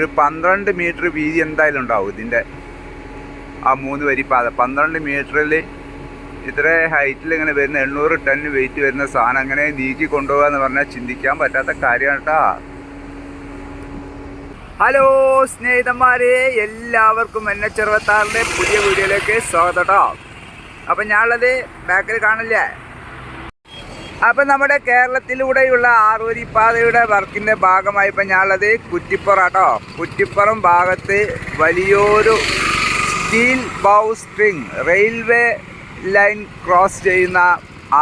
ഒരു പന്ത്രണ്ട് മീറ്റർ വീതി എന്തായാലും ഉണ്ടാവും ഇതിന്റെ ആ മൂന്ന് വരി പാത. പന്ത്രണ്ട് മീറ്ററിൽ ഇത്ര ഹൈറ്റിൽ ഇങ്ങനെ വരുന്ന എണ്ണൂറ് ടൺ വെയിറ്റ് വരുന്ന സാധനം അങ്ങനെ നീക്കി കൊണ്ടുപോകുക എന്ന് പറഞ്ഞാൽ ചിന്തിക്കാൻ പറ്റാത്ത കാര്യമാണ് ഹലോ സ്നേഹിതന്മാരെ എല്ലാവർക്കും എന്നെ ചെറുപ്പത്താറിന്റെ പുതിയ വീഡിയോയിലേക്ക് സ്വാഗതം കേട്ടോ. അപ്പം ഞാനുള്ളത് ബാക്കിൽ കാണില്ലേ? അപ്പം നമ്മുടെ കേരളത്തിലൂടെയുള്ള ആറുവരി പാതയുടെ വർക്കിന്റെ ഭാഗമായി ഇപ്പം ഞാനുള്ളത് കുറ്റിപ്പുറം കേട്ടോ കുറ്റിപ്പുറം ഭാഗത്ത് വലിയൊരു steel bow string railway line cross ചെയ്യുന്ന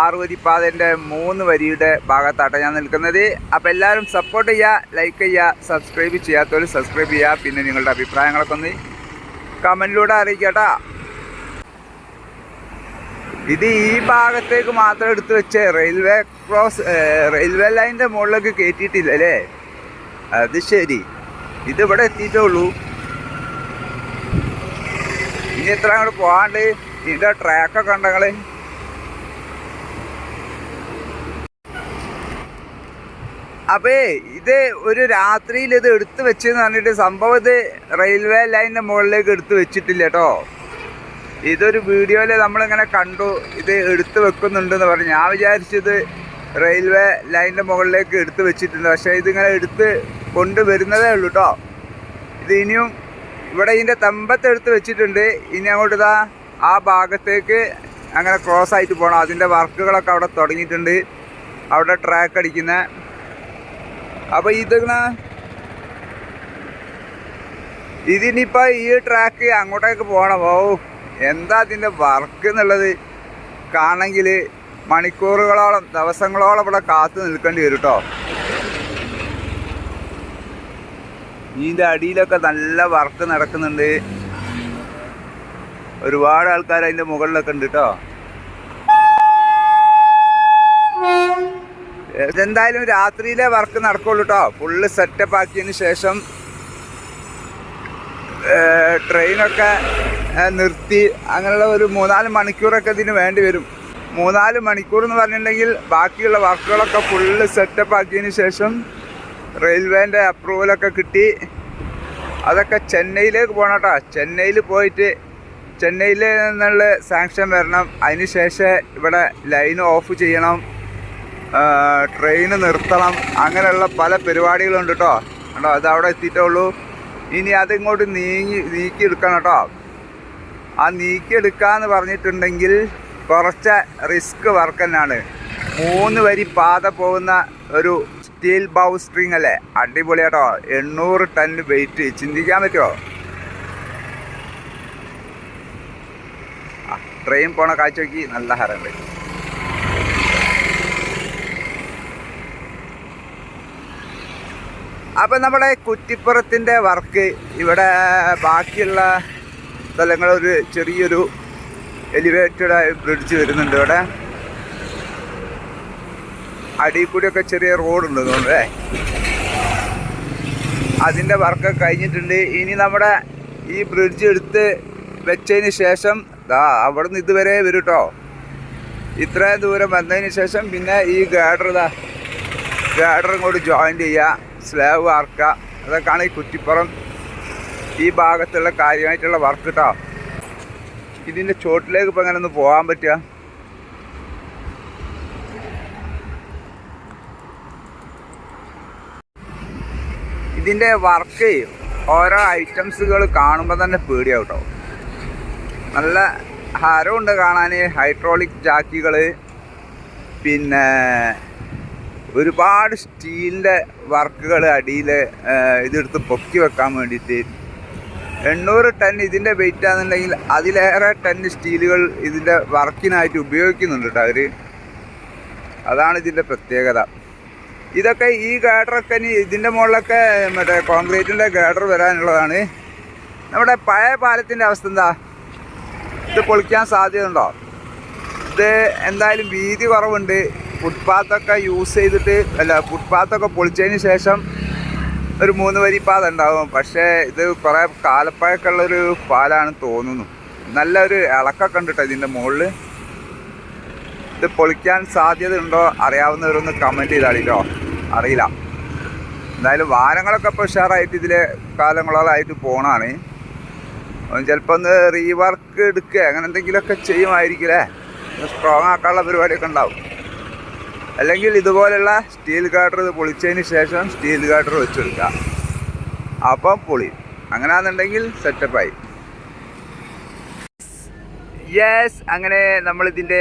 ആറുവരി പാതന്റെ മൂന്ന് വരിയുടെ ഭാഗത്താട്ടോ ഞാൻ നിൽക്കുന്നത്. അപ്പോൾ എല്ലാവരും സപ്പോർട്ട് ചെയ്യുക ലൈക്ക് ചെയ്യുക സബ്സ്ക്രൈബ് ചെയ്യാത്തവർ സബ്സ്ക്രൈബ് ചെയ്യുക പിന്നെ നിങ്ങളുടെ അഭിപ്രായങ്ങളൊക്കെ ഒന്ന് കമന്റിലൂടെ അറിയിക്കട്ടോ. ഇത് ഈ ഭാഗത്തേക്ക് മാത്രം എടുത്തു വെച്ച് റെയിൽവേ ക്രോസ് റെയിൽവേ ലൈനിന്റെ മുകളിലേക്ക് കയറ്റിയിട്ടില്ല അല്ലേ? അത് ശരി. ഇത് ഇവിടെ എത്തിയിട്ടേ ഉള്ളൂ. ഇനി എത്ര അങ്ങോട്ട് പോകാണ്ട് ഇതിന്റെ ട്രാക്കൊക്കെ ഉണ്ടെങ്കിൽ അപ്പേ ഇത് ഒരു രാത്രിയിൽ ഇത് എടുത്തു വെച്ചെന്ന് പറഞ്ഞിട്ട് സംഭവം ഇത് റെയിൽവേ ലൈനിന്റെ മുകളിലേക്ക് എടുത്തു വെച്ചിട്ടില്ല കേട്ടോ. ഇതൊരു വീഡിയോയിൽ നമ്മളിങ്ങനെ കണ്ടു ഇത് എടുത്തു വെക്കുന്നുണ്ടെന്ന് പറഞ്ഞു. ഞാൻ വിചാരിച്ചത് റെയിൽവേ ലൈനിന്റെ മുകളിലേക്ക് എടുത്തു വെച്ചിട്ടുണ്ട്. പക്ഷേ ഇതിങ്ങനെ എടുത്ത് കൊണ്ടുവരുന്നതേ ഉള്ളൂ കേട്ടോ ഇത് ഇനിയും ഇവിടെ ഇതിന്റെ തമ്പത്ത് എടുത്ത് വെച്ചിട്ടുണ്ട്. ഇനി അങ്ങോട്ട് ഇതാ ആ ഭാഗത്തേക്ക് അങ്ങനെ ക്രോസ് ആയിട്ട് പോകണം അതിന്റെ വർക്കുകളൊക്കെ അവിടെ തുടങ്ങിയിട്ടുണ്ട്. അവിടെ ട്രാക്ക് അടിക്കുന്ന. അപ്പോൾ ഇതിങ്ങനെ ഇതിനിപ്പോൾ ഈ ട്രാക്ക് അങ്ങോട്ടേക്ക് പോകണം ഓ. എന്താ അതിന്റെ വർക്ക് എന്നുള്ളത് കാണെങ്കിൽ മണിക്കൂറുകളോളം ദിവസങ്ങളോളം ഇവിടെ കാത്തു നിൽക്കേണ്ടി വരും കേട്ടോ ഇതിന്റെ അടിയിലൊക്കെ നല്ല വർക്ക് നടക്കുന്നുണ്ട്. ഒരുപാട് ആൾക്കാർ അതിന്റെ മുകളിലൊക്കെ ഉണ്ട് കേട്ടോ എന്തായാലും രാത്രിയിലെ വർക്ക് നടക്കുള്ളൂ കേട്ടോ ഫുള്ള് സെറ്റപ്പ് ആക്കിയതിന് ശേഷം ട്രെയിനൊക്കെ നിർത്തി അങ്ങനെയുള്ള ഒരു മൂന്നാൽ മണിക്കൂറൊക്കെ ഇതിന് വേണ്ടി വരും. മൂന്നാൽ മണിക്കൂർ എന്ന് പറഞ്ഞിട്ടുണ്ടെങ്കിൽ ബാക്കിയുള്ള വർക്കുകളൊക്കെ ഫുള്ള് സെറ്റപ്പ് ആക്കിയതിന് ശേഷം റെയിൽവേന്റെ അപ്രൂവലൊക്കെ കിട്ടി. അതൊക്കെ ചെന്നൈയിലേക്ക് പോകണം കേട്ടോ. ചെന്നൈയിൽ പോയിട്ട് ചെന്നൈയിൽ നിന്നുള്ള സാങ്ഷൻ വരണം. അതിന് ശേഷം ഇവിടെ ലൈൻ ഓഫ് ചെയ്യണം. ട്രെയിൻ നിർത്തണം. അങ്ങനെയുള്ള പല പരിപാടികളുണ്ട് കേട്ടോ. കേട്ടോ അത് അവിടെ എത്തിയിട്ടേ ഉള്ളൂ. ഇനി അതിങ്ങോട്ട് നീങ്ങി നീക്കിയെടുക്കണം കേട്ടോ. ആ നീക്കിയെടുക്കാന്ന് പറഞ്ഞിട്ടുണ്ടെങ്കിൽ കുറച്ച് റിസ്ക് വർക്ക് തന്നെയാണ്. മൂന്ന് വരി പാത പോകുന്ന ഒരു സ്റ്റീൽ ബൗ സ്ട്രിങ് അല്ലേ? അടിപൊളിയാട്ടോ എണ്ണൂറ് ടൺ വെയിറ്റ് ചിന്തിക്കാൻ പറ്റുമോ ട്രെയിൻ പോണ കാഴ്ച നോക്കി നല്ല ഹരം വരും. അപ്പം നമ്മുടെ കുറ്റിപ്പുറത്തിന്റെ വർക്ക് ഇവിടെ ബാക്കിയുള്ള സ്ഥലങ്ങൾ ഒരു ചെറിയൊരു എലിവേറ്റഡ് ബ്രിഡ്ജ് വരുന്നുണ്ട് ഇവിടെ. അടിയിൽ കൂടിയൊക്കെ ചെറിയ റോഡുണ്ട് തോന്നുന്നേ അതിന്റെ വർക്ക് കഴിഞ്ഞിട്ടുണ്ട്. ഇനി നമ്മുടെ ഈ ബ്രിഡ്ജ് എടുത്ത് വെച്ചതിന് ശേഷം ദാ അവിടെ നിന്ന് ഇതുവരെ വരും കേട്ടോ ഇത്രയും ദൂരം വന്നതിന് ശേഷം പിന്നെ ഈ ഗാഡർ ഇതാ ഗാഡർ കൂടി ജോയിന്റ് ചെയ്യുക സ്ലാബ് വാർക്കുക അതൊക്കെയാണ് ഈ കുറ്റിപ്പുറം ഈ ഭാഗത്തുള്ള കാര്യമായിട്ടുള്ള വർക്ക് കേട്ടോ ഇതിന്റെ ചോട്ടിലേക്ക് ഇപ്പം അങ്ങനെ ഒന്ന് പോകാൻ പറ്റുക? ഇതിന്റെ വർക്ക് ഓരോ ഐറ്റംസുകൾ കാണുമ്പോൾ തന്നെ പേടിയാവും കേട്ടോ നല്ല ഹരമുണ്ട് കാണാൻ ഹൈഡ്രോളിക് ജാക്കികൾ പിന്നെ ഒരുപാട് സ്റ്റീലിന്റെ വർക്കുകൾ അടിയിൽ ഇതെടുത്ത് പൊക്കി വെക്കാൻ വേണ്ടിയിട്ട് എണ്ണൂറ് ടൺ ഇതിന്റെ വെയിറ്റ് ആണെന്നുണ്ടെങ്കിൽ അതിലേറെ ടൺ സ്റ്റീലുകൾ ഇതിന്റെ വർക്കിനായിട്ട് ഉപയോഗിക്കുന്നുണ്ട് കേട്ടോ അവർ അതാണ് ഇതിന്റെ പ്രത്യേകത. ഇതൊക്കെ ഈ ഗാഡറൊക്കെ ഇനി ഇതിന്റെ മുകളിലൊക്കെ മറ്റേ കോൺക്രീറ്റിന്റെ ഗാഡർ വരാനുള്ളതാണ്. നമ്മുടെ പഴയ പാലത്തിന്റെ അവസ്ഥ എന്താ? ഇത് പൊളിക്കാൻ സാധ്യതയുണ്ടോ? ഇത് എന്തായാലും വീതി കുറവുണ്ട്. ഫുട്പാത്തൊക്കെ യൂസ് ചെയ്തിട്ട് അല്ല ഫുട്പാത്തൊക്കെ പൊളിച്ചതിന് ശേഷം ഒരു മൂന്ന് വരി പാത ഉണ്ടാവും. പക്ഷേ ഇത് കുറേ കാലപ്പഴക്കമുള്ളൊരു പാലാണ് തോന്നുന്നു. നല്ലൊരു ഇളക്കൊക്കെ ഉണ്ട് കേട്ടോ ഇതിന്റെ മുകളിൽ ഇത് പൊളിക്കാൻ സാധ്യത ഉണ്ടോ? അറിയാവുന്നവരൊന്ന് കമന്റ് ചെയ്താളിട്ടോ. അറിയില്ല. എന്തായാലും വാഹനങ്ങളൊക്കെ ഇപ്പോൾ ഉഷാറായിട്ട് ഇതിലെ കാലങ്ങളോളായിട്ട് പോണാണ്. ചിലപ്പോൾ ഒന്ന് റീവർക്ക് എടുക്കുക. അങ്ങനെ എന്തെങ്കിലുമൊക്കെ ചെയ്യുമായിരിക്കില്ലേ സ്ട്രോങ് ആക്കാനുള്ള പരിപാടിയൊക്കെ ഉണ്ടാവും. അല്ലെങ്കിൽ ഇതുപോലുള്ള സ്റ്റീൽ ഗാർഡർ ഇത് പൊളിച്ചതിന് ശേഷം സ്റ്റീൽ ഗാർഡർ വെച്ചെടുക്കുക. അപ്പം പൊളി. അങ്ങനെയാണെന്നുണ്ടെങ്കിൽ സെറ്റപ്പായി. യെസ് അങ്ങനെ നമ്മൾ ഇതിന്റെ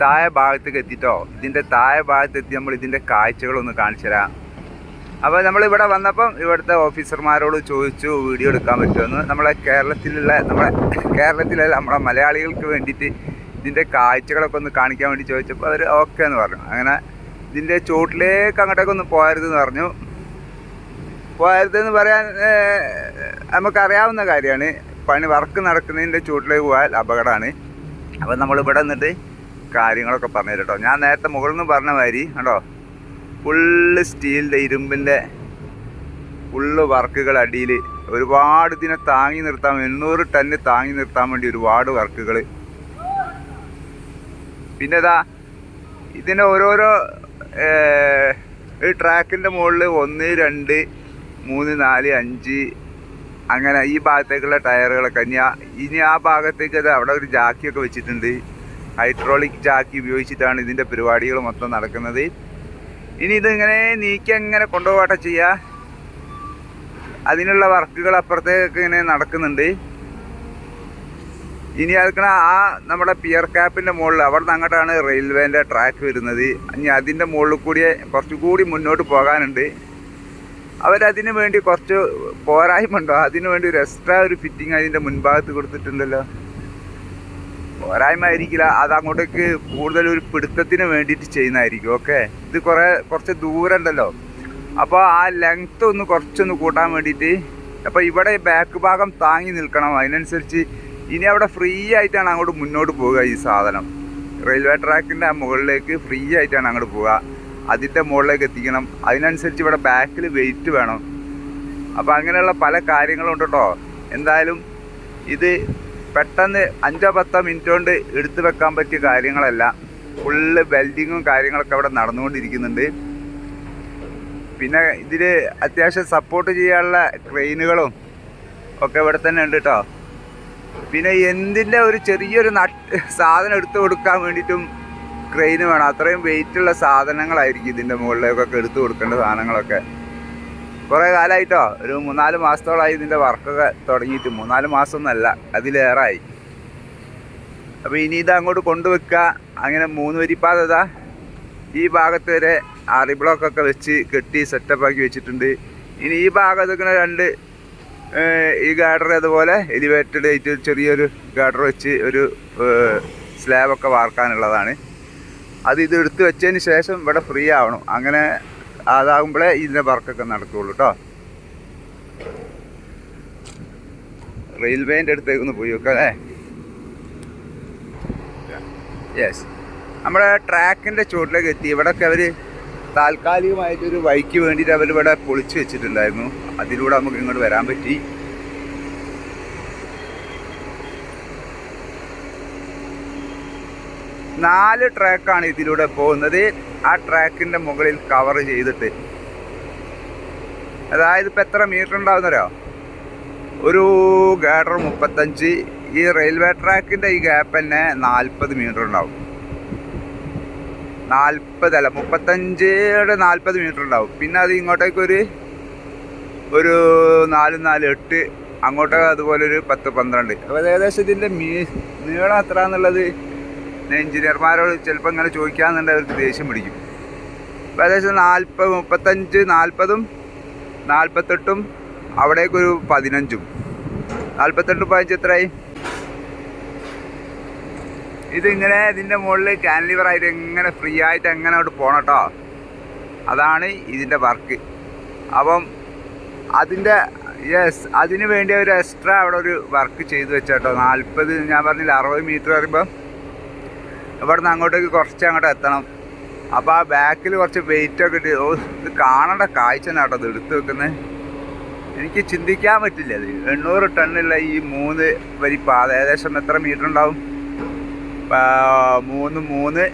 താഴെ ഭാഗത്തേക്ക് എത്തിട്ടോ. ഇതിന്റെ താഴെ ഭാഗത്തെത്തി നമ്മൾ ഇതിന്റെ കാഴ്ചകളൊന്ന് കാണിച്ചു തരാം. അപ്പോൾ നമ്മൾ ഇവിടെ വന്നപ്പം ഇവിടുത്തെ ഓഫീസർമാരോട് ചോദിച്ചു വീഡിയോ എടുക്കാൻ പറ്റുമെന്ന് നമ്മളെ കേരളത്തിലുള്ള നമ്മളെ കേരളത്തിലല്ല നമ്മളെ മലയാളികൾക്ക് വേണ്ടിയിട്ട് ഇതിന്റെ കാഴ്ചകളൊക്കെ ഒന്ന് കാണിക്കാൻ വേണ്ടി ചോദിച്ചപ്പോൾ അവർ ഓക്കെ എന്ന് പറഞ്ഞു. അങ്ങനെ ഇതിന്റെ ചോട്ടിലേക്ക് അങ്ങോട്ടേക്ക് ഒന്ന് പോയരുതെന്ന് പറഞ്ഞു. പോയരുതെന്ന് പറയാൻ നമുക്കറിയാവുന്ന കാര്യമാണ്. പണി വർക്ക് നടക്കുന്നതിന്റെ ചൂട്ടിലേക്ക് പോയാൽ അപകടമാണ്. അപ്പോൾ നമ്മൾ ഇവിടെ നിന്നിട്ട് കാര്യങ്ങളൊക്കെ പറഞ്ഞു കേട്ടോ. ഞാൻ നേരത്തെ മുകളിൽ നിന്ന് പറഞ്ഞ മാതിരി കേട്ടോ ഫുള്ള് സ്റ്റീലിന്റെ ഇരുമ്പിന്റെ ഫുള്ള് വർക്കുകൾ അടിയിൽ ഒരുപാട് ഇതിനെ താങ്ങി നിർത്താൻ എണ്ണൂറ് ടണ്ണ് താങ്ങി നിർത്താൻ വേണ്ടി ഒരുപാട് വർക്കുകൾ പിന്നെ ഇതാ ഇതിന്റെ ഓരോരോ ഈ ട്രാക്കിന്റെ മുകളിൽ ഒന്ന് രണ്ട് മൂന്ന് നാല് അഞ്ച് അങ്ങനെ ഈ ഭാഗത്തേക്കുള്ള ടയറുകളൊക്കെ. ഇനി ആ ഇനി ആ ഭാഗത്തേക്ക് അത് അവിടെ ഒരു ജാക്കിയൊക്കെ വെച്ചിട്ടുണ്ട്. ഹൈഡ്രോളിക് ജാക്കി ഉപയോഗിച്ചിട്ടാണ് ഇതിന്റെ പരിപാടികൾ മൊത്തം നടക്കുന്നത്. ഇനി ഇതിങ്ങനെ നീക്കി അങ്ങനെ കൊണ്ടുപോകട്ടെ ചെയ്യുക അതിനുള്ള വർക്കുകൾ അപ്പുറത്തേക്ക് ഇങ്ങനെ നടക്കുന്നുണ്ട്. ഇനി അതുക്കണ ആ നമ്മുടെ പിയർ ക്യാപ്പിന്റെ മുകളിൽ അവിടെ നിന്ന് അങ്ങോട്ടാണ് റെയിൽവേന്റെ ട്രാക്ക് വരുന്നത്. ഇനി അതിന്റെ മുകളിൽ കൂടി കുറച്ചുകൂടി മുന്നോട്ട് പോകാനുണ്ട്. അവരതിനു വേണ്ടി കുറച്ച് പോരായ്മ ഉണ്ടോ അതിന് വേണ്ടി ഒരു എക്സ്ട്രാ ഒരു ഫിറ്റിംഗ് അതിന്റെ മുൻഭാഗത്ത് കൊടുത്തിട്ടുണ്ടല്ലോ. പോരായ്മ ആയിരിക്കില്ല. അത് അങ്ങോട്ടേക്ക് കൂടുതൽ ഒരു പിടുത്തത്തിന് വേണ്ടിയിട്ട് ചെയ്യുന്നതായിരിക്കും. ഓക്കെ ഇത് കുറേ കുറച്ച് ദൂരം ഉണ്ടല്ലോ അപ്പോൾ ആ ലെങ്ത്ത് ഒന്ന് കുറച്ചൊന്ന് കൂട്ടാൻ വേണ്ടിയിട്ട് അപ്പോൾ ഇവിടെ ബാക്ക് ഭാഗം താങ്ങി നിൽക്കണം. അതിനനുസരിച്ച് ഇനി അവിടെ ഫ്രീ ആയിട്ടാണ് അങ്ങോട്ട് മുന്നോട്ട് പോവുക ഈ സാധനം. റെയിൽവേ ട്രാക്കിന്റെ മുകളിലേക്ക് ഫ്രീ ആയിട്ടാണ് അങ്ങോട്ട് പോവുക. അതിന്റെ മുകളിലേക്ക് എത്തിക്കണം. അതിനനുസരിച്ച് ഇവിടെ ബാക്കിൽ വെയിറ്റ് വേണം. അപ്പോൾ അങ്ങനെയുള്ള പല കാര്യങ്ങളും ഉണ്ട് കേട്ടോ എന്തായാലും ഇത് പെട്ടെന്ന് അഞ്ചോ പത്തോ മിനിറ്റ് കൊണ്ട് എടുത്തു വെക്കാൻ പറ്റിയ കാര്യങ്ങളല്ല. ഫുള്ള് വെൽഡിങ്ങും കാര്യങ്ങളൊക്കെ അവിടെ നടന്നുകൊണ്ടിരിക്കുന്നുണ്ട്. പിന്നെ ഇതിൽ അത്യാവശ്യം സപ്പോർട്ട് ചെയ്യാനുള്ള ക്രെയിനുകളും ഒക്കെ ഇവിടെ തന്നെ ഉണ്ട് കേട്ടോ പിന്നെ എന്തിന്റെ ഒരു ചെറിയൊരു നട്ട് സാധനം എടുത്തു കൊടുക്കാൻ വേണ്ടിയിട്ടും ക്രെയിന് വേണം. അത്രയും വെയിറ്റ് ഉള്ള സാധനങ്ങളായിരിക്കും ഇതിന്റെ മുകളിലേക്കൊക്കെ എടുത്തു കൊടുക്കേണ്ട സാധനങ്ങളൊക്കെ. കുറേ കാലമായിട്ടോ ഒരു മൂന്നാൽ മാസത്തോളമായി ഇതിന്റെ വർക്കൊക്കെ തുടങ്ങിയിട്ട്. മൂന്നാൽ മാസമൊന്നുമല്ല അതിലേറായി. അപ്പോൾ ഇനി ഇത് അങ്ങോട്ട് കൊണ്ടുവെക്കുക. അങ്ങനെ മൂന്ന് വരിപ്പാതത ഈ ഭാഗത്ത് വരെ ആറി ബ്ലോക്കൊക്കെ വെച്ച് കെട്ടി സെറ്റപ്പാക്കി വെച്ചിട്ടുണ്ട്. ഇനി ഈ ഭാഗത്തൊക്കെ രണ്ട് ഈ ഗാർഡർ അതുപോലെ എലിവേറ്റഡ് ആയിട്ട് ചെറിയൊരു ഗാർഡർ വെച്ച് ഒരു സ്ലാബൊക്കെ വാർക്കാനുള്ളതാണ്. അത് ഇത് എടുത്ത് വെച്ചതിന് ശേഷം ഇവിടെ ഫ്രീ ആവണം. അങ്ങനെ അതാകുമ്പോഴേ ഇതിന്റെ വർക്കൊക്കെ നടക്കുകയുള്ളൂ കേട്ടോ റെയിൽവേന്റെ അടുത്തേക്ക് ഒന്ന് പോയി നോക്കാം അല്ലേ? യെസ് നമ്മുടെ ട്രാക്കിന്റെ ചുവട്ടിലേക്ക് എത്തി. ഇവിടെയൊക്കെ അവർ താൽക്കാലികമായിട്ടൊരു വഴിക്ക് വേണ്ടിയിട്ട് അവർ ഇവിടെ പൊളിച്ച് വെച്ചിട്ടുണ്ടായിരുന്നു. അതിലൂടെ നമുക്ക് ഇങ്ങോട്ട് വരാൻ പറ്റി. നാല് ട്രാക്കാണ് ഇതിലൂടെ പോകുന്നത്. ആ ട്രാക്കിന്റെ മുകളിൽ കവർ ചെയ്തിട്ട്. അതായത് ഇപ്പം എത്ര മീറ്റർ ഉണ്ടാവുന്നല്ലോ ഒരു ഗാഡർ മുപ്പത്തഞ്ച്. ഈ റെയിൽവേ ട്രാക്കിന്റെ ഈ ഗ്യാപ്പ് തന്നെ നാൽപ്പത് മീറ്റർ ഉണ്ടാവും. നാൽപ്പതല്ല മുപ്പത്തഞ്ചിയുടെ നാൽപ്പത് മീറ്റർ ഉണ്ടാവും പിന്നെ അത് ഇങ്ങോട്ടേക്ക് ഒരു ഒരു നാല് നാല് എട്ട് അങ്ങോട്ട് അതുപോലെ ഒരു പത്ത് പന്ത്രണ്ട്. അപ്പോൾ ഏകദേശം ഇതിന്റെ മീ നീളം എത്ര എന്നുള്ളത് എഞ്ചിനീയർമാരോട് ചിലപ്പോൾ ഇങ്ങനെ ചോദിക്കാന്നുണ്ടെങ്കിൽ അവർക്ക് ദേഷ്യം പിടിക്കും. അപ്പോൾ ഏകദേശം നാൽപ്പത് മുപ്പത്തഞ്ച് നാൽപ്പതും നാൽപ്പത്തെട്ടും അവിടേക്കൊരു പതിനഞ്ചും. നാൽപ്പത്തെട്ടും പതിനഞ്ച് എത്രയായി? ഇതിങ്ങനെ ഇതിന്റെ മുകളിൽ ആയിട്ട് എങ്ങനെ ഫ്രീ ആയിട്ട് എങ്ങനെ അങ്ങോട്ട് പോകണം കേട്ടോ അതാണ് ഇതിന്റെ വർക്ക് അപ്പം അതിന്റെ യെസ് അതിന് വേണ്ടി ഒരു എക്സ്ട്രാ അവിടെ ഒരു വർക്ക് ചെയ്തു വെച്ചേട്ടോ നാൽപ്പത് ഞാൻ പറഞ്ഞില്ല അറുപത് മീറ്റർ വരുമ്പം ഇവിടെ നിന്ന് അങ്ങോട്ടേക്ക് കുറച്ച് അങ്ങോട്ട് എത്തണം. അപ്പോൾ ആ ബാക്കിൽ കുറച്ച് വെയിറ്റ് ഒക്കെ ഇട്ട് ഇത് കാണേണ്ട കാഴ്ച കേട്ടോ ഇത് എടുത്തു വെക്കുന്നത് എനിക്ക് ചിന്തിക്കാൻ പറ്റില്ല അത് എണ്ണൂറ് ടണ്ണുള്ള ഈ മൂന്ന് വരി പാത ഏകദേശം എത്ര മീറ്റർ ഉണ്ടാവും? മൂന്ന് മൂന്ന്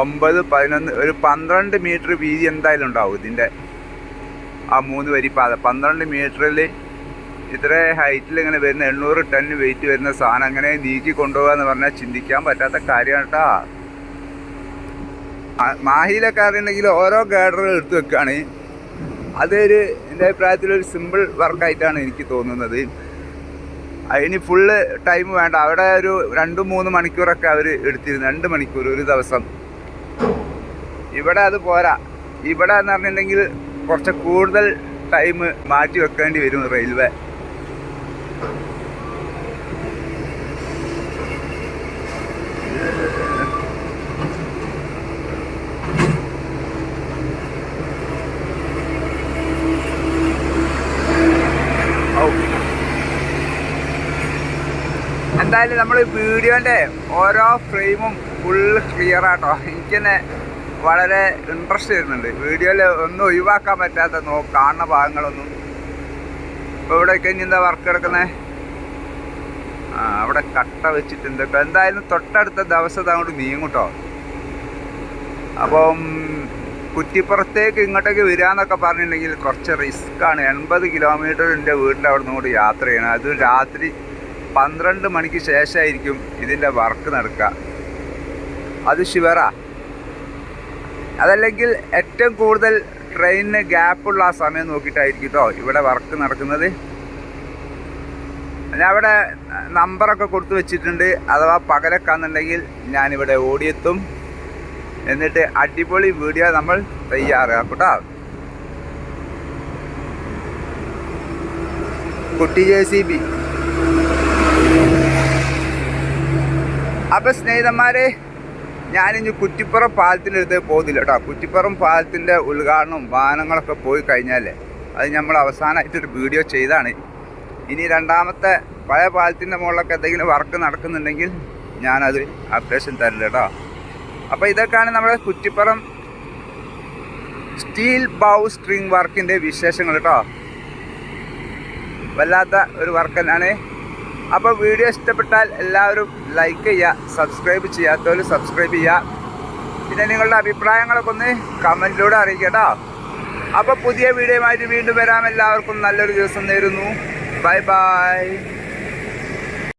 ഒമ്പത് പതിനൊന്ന് ഒരു പന്ത്രണ്ട് മീറ്റർ വീതി എന്തായാലും ഉണ്ടാവും ഇതിന്റെ. ആ മൂന്ന് വരി പാത. പന്ത്രണ്ട് മീറ്ററിൽ ഇത്ര ഹൈറ്റിൽ ഇങ്ങനെ വരുന്ന എണ്ണൂറ് ടൺ വെയിറ്റ് വരുന്ന സാധനം അങ്ങനെ നീക്കി കൊണ്ടുപോകുക എന്ന് പറഞ്ഞാൽ ചിന്തിക്കാൻ പറ്റാത്ത കാര്യമാണ് കേട്ടോ മാഹിയിലൊക്കെ അറിയണമെങ്കിൽ ഓരോ ഗാഡറുകൾ എടുത്തു വെക്കുകയാണ്. അതൊരു എന്റെ അഭിപ്രായത്തിൽ ഒരു സിമ്പിൾ വർക്കായിട്ടാണ് എനിക്ക് തോന്നുന്നത്. അതിന് ഫുള്ള് ടൈം വേണ്ട. അവിടെ ഒരു രണ്ട് മൂന്ന് മണിക്കൂറൊക്കെ അവർ എടുത്തിരുന്നു. രണ്ട് മണിക്കൂർ ഒരു ദിവസം. ഇവിടെ അത് പോരാ. ഇവിടെ എന്ന് പറഞ്ഞിട്ടുണ്ടെങ്കിൽ കുറച്ച് കൂടുതൽ ടൈം മാറ്റി വെക്കേണ്ടി വരും റെയിൽവേ. എന്തായാലും നമ്മൾ വീഡിയോന്റെ ഓരോ ഫ്രെയിമും ഫുൾ ക്ലിയർ ആട്ടോ. എനിക്ക് തന്നെ വളരെ ഇൻട്രസ്റ്റ് വരുന്നുണ്ട്. വീഡിയോയിൽ ഒന്നും ഒഴിവാക്കാൻ പറ്റാത്ത നോ കാണുന്ന ഭാഗങ്ങളൊന്നും. ഇപ്പോൾ ഇവിടെയൊക്കെ ഇനി എന്താ വർക്ക് എടുക്കുന്നത് ആ അവിടെ കട്ട വെച്ചിട്ട് എന്തൊക്കെ. എന്തായാലും തൊട്ടടുത്ത ദിവസം അങ്ങോട്ട് നീങ്ങും കേട്ടോ. അപ്പം കുറ്റിപ്പുറത്തേക്ക് ഇങ്ങോട്ടേക്ക് വരാമെന്നൊക്കെ പറഞ്ഞിട്ടുണ്ടെങ്കിൽ കുറച്ച് റിസ്ക്കാണ് എൺപത് കിലോമീറ്റർ എന്റെ വീടിന്റെ അവിടെ നിന്ന് യാത്ര ചെയ്യണം. അത് രാത്രി പന്ത്രണ്ട് മണിക്ക് ശേഷമായിരിക്കും ഇതിന്റെ വർക്ക് നടക്കുക. അത് ശിവറ അതല്ലെങ്കിൽ ഏറ്റവും കൂടുതൽ ട്രെയിനിന് ഗ്യാപ്പുള്ള ആ സമയം നോക്കിയിട്ടായിരിക്കും കേട്ടോ ഇവിടെ വർക്ക് നടക്കുന്നത്. ഞാൻ അവിടെ നമ്പറൊക്കെ കൊടുത്തു വെച്ചിട്ടുണ്ട്. അഥവാ പകലൊക്കാന്നുണ്ടെങ്കിൽ ഞാനിവിടെ ഓടിയെത്തും. എന്നിട്ട് അടിപൊളി വീഡിയോ നമ്മൾ തയ്യാറാക്കും കേട്ടോ കുട്ടി ജെ സി ബി. അപ്പം സ്നേഹിതന്മാരെ ഞാനിനി കുറ്റിപ്പുറം പാലത്തിന്റെ അടുത്ത് പോകുന്നില്ല കേട്ടോ. കുറ്റിപ്പുറം പാലത്തിന്റെ ഉദ്ഘാടനവും വാഹനങ്ങളൊക്കെ പോയി കഴിഞ്ഞാൽ അത് നമ്മൾ അവസാനമായിട്ടൊരു വീഡിയോ ചെയ്താണ്. ഇനി രണ്ടാമത്തെ പഴയ പാലത്തിന്റെ മുകളിലൊക്കെ എന്തെങ്കിലും വർക്ക് നടക്കുന്നുണ്ടെങ്കിൽ ഞാനത് അപ്ഡേഷൻ തരില്ല കേട്ടോ. അപ്പോൾ ഇതൊക്കെയാണ് നമ്മുടെ കുറ്റിപ്പുറം സ്റ്റീൽ ബൗ സ്ട്രിങ് വർക്കിന്റെ വിശേഷങ്ങൾ കേട്ടോ. വല്ലാത്ത ഒരു വർക്ക് തന്നെയാണ്. അപ്പോൾ വീഡിയോ ഇഷ്ടപ്പെട്ടാൽ എല്ലാവരും ലൈക്ക് ചെയ്യുക സബ്സ്ക്രൈബ് ചെയ്യാത്തവർ സബ്സ്ക്രൈബ് ചെയ്യുക. പിന്നെ നിങ്ങളുടെ അഭിപ്രായങ്ങളൊക്കെ ഒന്ന് കമന്റിലൂടെ അറിയിക്കട്ടോ കേട്ടോ അപ്പോൾ പുതിയ വീഡിയോ വീഡിയോയുമായിട്ട് വീണ്ടും വരാം. എല്ലാവർക്കും നല്ലൊരു ദിവസം നേരുന്നു. Bye bye